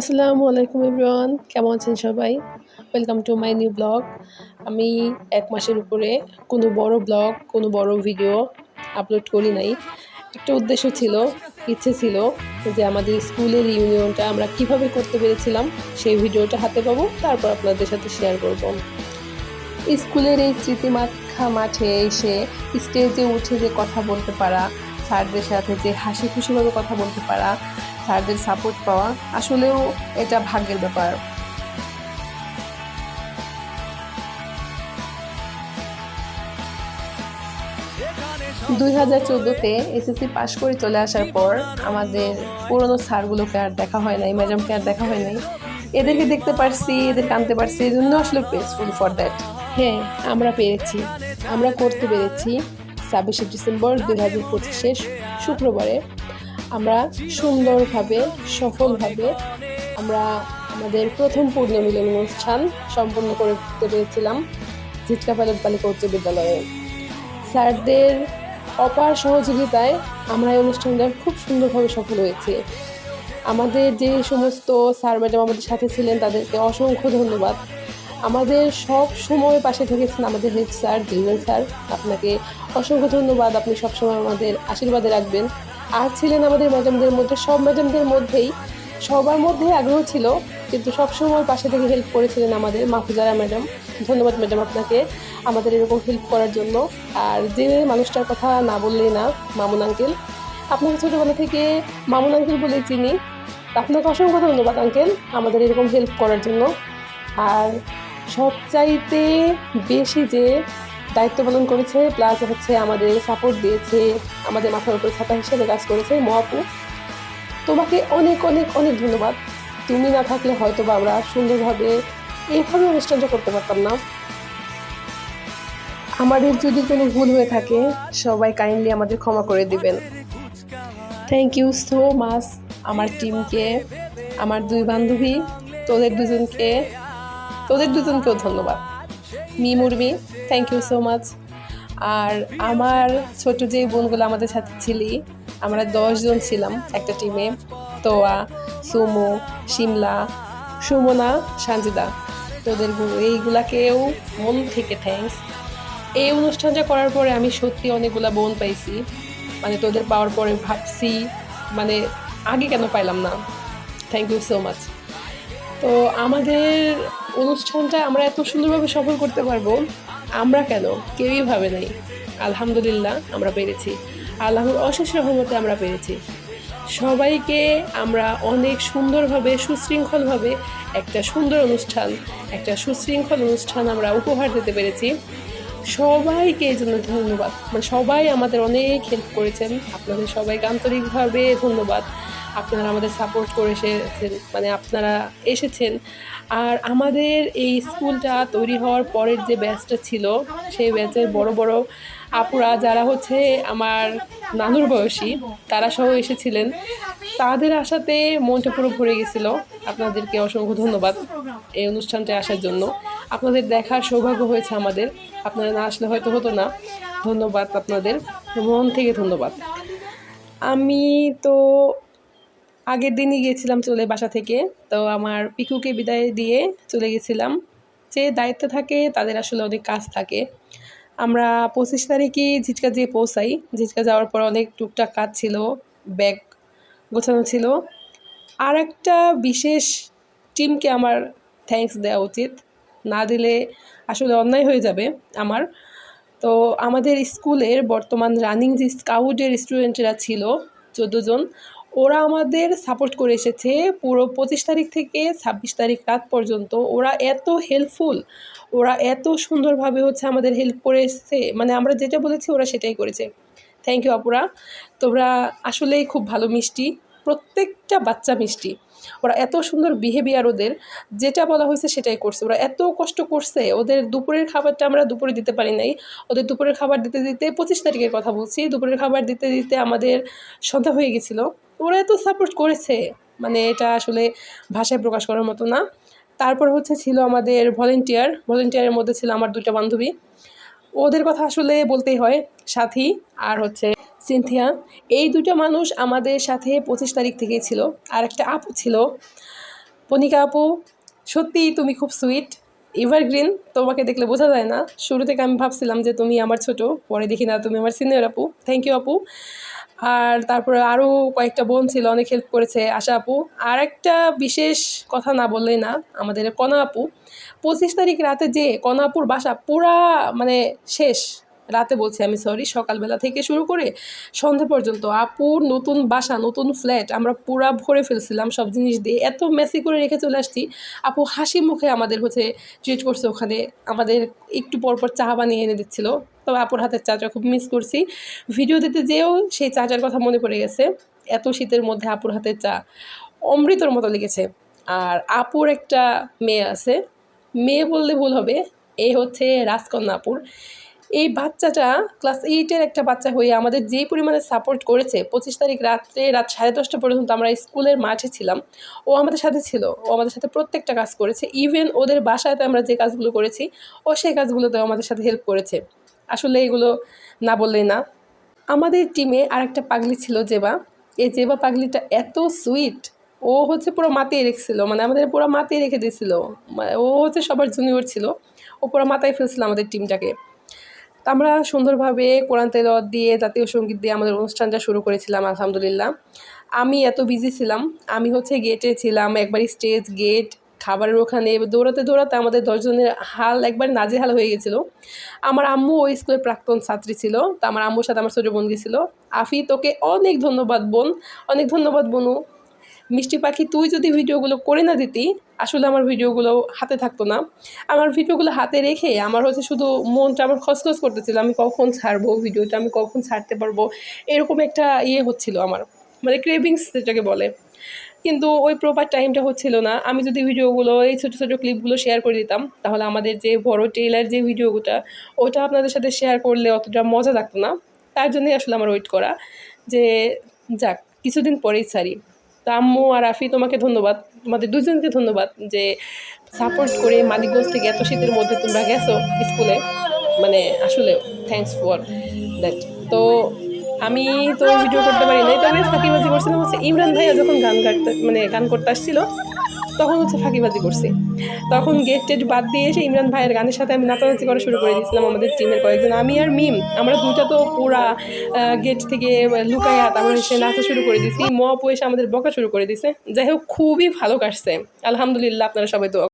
আসসালামু আলাইকুম এভরিওয়ান, কেমন আছেন সবাই? Welcome to my new blog আমি এক মাসের উপরে কোনো বড় ব্লগ কোনো বড় ভিডিও আপলোড করি নাই। একটা উদ্দেশ্য ছিল, ইচ্ছে ছিল যে আমাদের স্কুলের ইউনিয়নটা আমরা কীভাবে করতে পেরেছিলাম, সেই ভিডিওটা হাতে পাবো, তারপর আপনাদের সাথে শেয়ার করব। স্কুলের এই স্মৃতিমাখা মাঠে এসে স্টেজে উঠে যে কথা বলতে পারা, স্যারদের সাথে যে হাসি খুশিভাবে কথা বলতে পারা স্যারদের সাপোর্ট পাওয়া আসলেও এটা ভাগ্যের ব্যাপার। দুই হাজার চোদ্দোতে এসএসসি পাশ করে চলে আসার পর আমাদের পুরনো স্যারগুলোকে আর দেখা হয় নাই, ম্যাডামকে আর দেখা হয় নাই। এদেরকে দেখতে পারছি এদেরকে আনতে পারছি এই জন্য আসলে পেসফুল ফর দ্যাট হ্যাঁ আমরা পেরেছি, আমরা করতে পেরেছি। ছাব্বিশে ডিসেম্বর দুই হাজার পঁচিশের শুক্রবারে। আমরা সুন্দরভাবে, সফলভাবে আমরা আমাদের প্রথম পূর্ণ মিলন অনুষ্ঠান সম্পন্ন করে করতে পেরেছিলাম পালক বালিকা উচ্চ বিদ্যালয়ে। স্যারদের অপার সহযোগিতায় আমরা এই অনুষ্ঠানটা খুব সুন্দরভাবে সফল হয়েছি। আমাদের যে সমস্ত স্যার ম্যাডাম আমাদের সাথে ছিলেন, তাদেরকে অসংখ্য ধন্যবাদ। আমাদের সব সময় পাশে থেকেছেন আমাদের হেড স্যার জিমেল স্যার। আপনাকে অসংখ্য ধন্যবাদ। আপনি সবসময় আমাদের আশীর্বাদে রাখবেন। আর ছিলেন আমাদের ম্যাডামদের মধ্যে, সব ম্যাডামদের মধ্যেই সবার মধ্যেই আগ্রহ ছিল, কিন্তু সবসময় পাশে থেকে হেল্প করেছিলেন আমাদের মাহফুজারা ম্যাডাম ধন্যবাদ ম্যাডাম আপনাকে আমাদের এরকম হেল্প করার জন্য। আর যে মানুষটার কথা না বললেই না, মামুন আঙ্কেল আপনাকে ছোটোবেলা থেকে মামুন আঙ্কেল বলে চিনি। আপনাকে অসংখ্য ধন্যবাদ আঙ্কেল আমাদের এরকম হেল্প করার জন্য। আর সবচাইতে বেশি যে দায়িত্ব পালন করেছে প্লাস হচ্ছে আমাদের সাপোর্ট দিয়েছে, আমাদের মাথার উপরে ছাতা হিসেবে কাজ করেছে মহাপু। তোমাকে অনেক অনেক অনেক ধন্যবাদ। তুমি না থাকলে হয়তো বা আমরা সুন্দরভাবে এইভাবে অনুষ্ঠানটা করতে পারতাম না। আমাদের যদি কোনো ভুল হয়ে থাকে, সবাই কাইন্ডলি আমাদের ক্ষমা করে দিবেন। থ্যাংক ইউ সো মাচ আমার টিমকে আমার দুই বান্ধবী, তোদের দুজনকে, তোদের দুজনকেও ধন্যবাদ। মি মুরমি থ্যাংক ইউ সো মাচ আর আমার ছোট যে বোনগুলো আমাদের সাথে ছিলি, আমরা দশজন ছিলাম একটা টিমে তোয়া, সুমো, শিমলা, সুমনা, সানজিদা। তোদের এইগুলাকেও মন থেকে থ্যাঙ্কস এই অনুষ্ঠানটা করার পরে আমি সত্যি অনেকগুলা বোন পাইছি। মানে তোদের পাওয়ার পরে ভাবছি মানে আগে কেন পাইলাম না? থ্যাংক ইউ সো মাচ তো আমাদের অনুষ্ঠানটা আমরা এত সুন্দরভাবে সফল করতে পারব। আমরা কেন? কেউই ভাবে নাই। আলহামদুলিল্লাহ, আমরা পেরেছি। আল্লাহর অশেষ রহমতে আমরা পেরেছি। সবাইকে আমরা অনেক সুন্দরভাবে, সুশৃঙ্খলভাবে একটা সুন্দর অনুষ্ঠান, একটা সুশৃঙ্খল অনুষ্ঠান আমরা উপহার দিতে পেরেছি। সবাইকে এই জন্য ধন্যবাদ। মানে সবাই আমাদের অনেক হেল্প করেছেন। আপনাদের সবাইকে আন্তরিকভাবে ধন্যবাদ। আপনারা আমাদের সাপোর্ট করে এসেছেন মানে আপনারা এসেছেন। আর আমাদের এই স্কুলটা তৈরি হওয়ার পরের যে ব্যাচটা ছিল, সেই ব্যাচের বড় বড় আপুরা যারা হচ্ছে আমার নানুর বয়সী, তারা সহ এসেছিলেন। তাদের আশাতে মনটা পুরো ভরে গেছিল। আপনাদেরকে অসংখ্য ধন্যবাদ এই অনুষ্ঠানটায় আসার জন্য। আপনাদের দেখার সৌভাগ্য হয়েছে আমাদের। আপনারা না আসলে হয়তো হতো না। ধন্যবাদ আপনাদের। মন থেকে ধন্যবাদ। আমি তো আগের দিনই গিয়েছিলাম চলে বাসা থেকে। তো আমার পিকুকে বিদায় দিয়ে চলে গেছিলাম। যে দায়িত্ব থাকে, তাদের আসলে অনেক কাজ থাকে। আমরা পঁচিশ তারিখে ঝিটকা যেয়ে পৌঁছাই। ঝিটকা যাওয়ার পর অনেক টুকটাক কাজ ছিল, ব্যাগ গোছানো ছিল। আর একটা বিশেষ টিমকে আমার থ্যাঙ্কস দেওয়া উচিত। না দিলে আসলে অন্যায় হয়ে যাবে আমার। তো আমাদের স্কুলের বর্তমান রানিং যে স্কাউটের স্টুডেন্টরা ছিল চোদ্দ জন, ওরা আমাদের সাপোর্ট করে এসেছে পুরো পঁচিশ তারিখ থেকে ছাব্বিশ তারিখ রাত পর্যন্ত। ওরা এত হেল্পফুল ওরা এত সুন্দরভাবে হচ্ছে আমাদের হেল্প করে এসেছে মানে আমরা যেটা বলেছি ওরা সেটাই করেছে। থ্যাংক ইউ আপুরা। তোমরা আসলেই খুব ভালো মিষ্টি। প্রত্যেকটা বাচ্চা মিষ্টি। ওরা এত সুন্দর বিহেভিয়ার ওদের, যেটা বলা হয়েছে সেটাই করছে। ওরা এত কষ্ট করছে, ওদের দুপুরের খাবারটা আমরা দুপুরে দিতে পারি নাই। ওদের দুপুরের খাবার দিতে দিতে পঁচিশ তারিখের কথা বলছি। দুপুরের খাবার দিতে দিতে আমাদের সন্ধ্যা হয়ে গেছিল। ওরা এত সাপোর্ট করেছে। মানে এটা আসলে ভাষায় প্রকাশ করার মতো না। তারপর হচ্ছে ছিল আমাদের ভলেন্টিয়ার ভলেন্টিয়ারের মধ্যে ছিল আমার দুটো বান্ধবী। ওদের কথা আসলে বলতেই হয়, সাথী আর হচ্ছে সিনথিয়া, এই দুটো মানুষ আমাদের সাথে পঁচিশ তারিখ থেকেই ছিল। আর একটা আপু ছিল। পনিকা আপু সত্যি তুমি খুব সুইট এভারগ্রিন তোমাকে দেখলে বোঝা যায় না। শুরু থেকে আমি ভাবছিলাম যে তুমি আমার ছোট, পরে দেখি না তুমি আমার সিনিয়র আপু। থ্যাংক ইউ আপু। আর তারপরে আরও কয়েকটা বোন ছিল, অনেক হেল্প করেছে আশা আপু। আর একটা বিশেষ কথা না বললেই না, আমাদের কণা আপু। পঁচিশ তারিখ রাতে যে কণা আপুর বাসা পুরা মানে শেষ। রাতে বলছি, আমি সরি সকালবেলা থেকে শুরু করে সন্ধে পর্যন্ত আপুর নতুন বাসা, নতুন ফ্ল্যাট আমরা পুরা ভরে ফেলছিলাম সব জিনিস দিয়ে। এত মেসি করে রেখে চলে আসছি। আপু হাসি মুখে আমাদের হচ্ছে ট্রিট করছে ওখানে। আমাদের একটু পর পর চা বানিয়ে এনে দিচ্ছিল। তবে আপুর হাতের চাটা খুব মিস করছি। ভিডিও দিতে যেও সেই চাটার কথা মনে পড়ে গেছে। এত শীতের মধ্যে আপুর হাতের চা। অমৃতর মতো লেগেছে। আর আপুর একটা মেয়ে আছে। মেয়ে বললে ভুল হবে। এই হচ্ছে রাজকন্যা আপুর। এই বাচ্চাটা ক্লাস এইটের একটা বাচ্চা হয়ে আমাদের যেই পরিমাণে সাপোর্ট করেছে, পঁচিশ তারিখ রাত্রে রাত সাড়ে দশটা পর্যন্ত আমরা স্কুলের মাঠে ছিলাম। ও আমাদের সাথে ছিল, ও আমাদের সাথে প্রত্যেকটা কাজ করেছে। ইভেন ওদের বাসাতে আমরা যে কাজগুলো করেছি, ও সেই কাজগুলোতেও আমাদের সাথে হেল্প করেছে। আসলে এগুলো না বললেই না। আমাদের টিমে আরেকটা পাগলি ছিল জেবা। এই জেবা পাগলিটা এত সুইট ও হচ্ছে পুরো মাতিয়ে রেখেছিল মানে আমাদের পুরো মাতিয়ে রেখে দিয়েছিল। ও হচ্ছে সবার জুনিয়র ছিল, ও পুরো মাথায় ফেলছিল আমাদের টিমটাকে তা আমরা সুন্দরভাবে কোরআন তেলাওয়াত দিয়ে, জাতীয় সংগীত দিয়ে আমাদের অনুষ্ঠানটা শুরু করেছিলাম, আলহামদুলিল্লাহ। আমি এত বিজি ছিলাম, আমি হচ্ছে গেটে ছিলাম একবার স্টেজ গেট খাবারের ওখানে, দৌড়াতে দৌড়াতে আমাদের দশজনের হাল একবার নাজেহাল হয়ে গেছিল। আমার আম্মু ওই স্কুলের প্রাক্তন ছাত্রী ছিল, তা আমার আম্মুর সাথে আমার ছোটো বোন গেছিল। আফি তোকে অনেক ধন্যবাদ বোন, অনেক ধন্যবাদ বনু। মিষ্টি পাখি, তুই যদি ভিডিওগুলো করে না দিতি, আসলে আমার ভিডিওগুলো হাতে থাকতো না। আমার ভিডিওগুলো হাতে রেখে আমার হচ্ছে শুধু মনটা আমার খসখস করতেছিল, আমি কখন ছাড়বো, ভিডিওটা আমি কখন ছাড়তে পারব, এরকম একটা ইয়ে হচ্ছিল আমার মানে ক্রেভিংস যেটাকে বলে। কিন্তু ওই প্রপার টাইমটা হচ্ছিল না, আমি যদি ভিডিওগুলো, এই ছোটো ছোটো ক্লিপগুলো শেয়ার করে দিতাম, তাহলে আমাদের যে বড় টেলার যে ভিডিওটা ওটা আপনাদের সাথে শেয়ার করলে অতটা মজা লাগতো না। তার জন্যই আসলে আমার ওয়েট করা, যে যাক, কিছুদিন পরেই ছাড়ি। তা আম্মু আর আফি তোমাকে ধন্যবাদ। তোমাদের দুজনকে ধন্যবাদ যে সাপোর্ট করে মালিকগঞ্জ থেকে এত শীতের মধ্যে তোমরা গেছো স্কুলে। মানে আসলে থ্যাংকস ফর দ্যাট তো আমি তো ভিডিও করতে পারি নাই। তবে ফাঁকিবাজি করছিলাম হচ্ছে ইমরান ভাইয়া যখন গান গাইতে মানে গান করতে আসছিল তখন হচ্ছে ফাঁকিবাজি করছি। তখন গেট টেট বাদ দিয়ে এসে ইমরান ভাইয়ের গানের সাথে আমি নাচানাচি করা শুরু করে দিয়েছিলাম আমাদের টিমের কয়েকজন। আমি আর মিম, আমরা দুইটা তো পুরা গেট থেকে লুকাইয়া তারপরে এসে নাচা শুরু করে দিয়েছি। মপ এসে আমাদের বকা শুরু করে দিয়েছে। যাই হোক, খুবই ভালো কাটছে। আলহামদুলিল্লাহ, আপনারা সবাই তো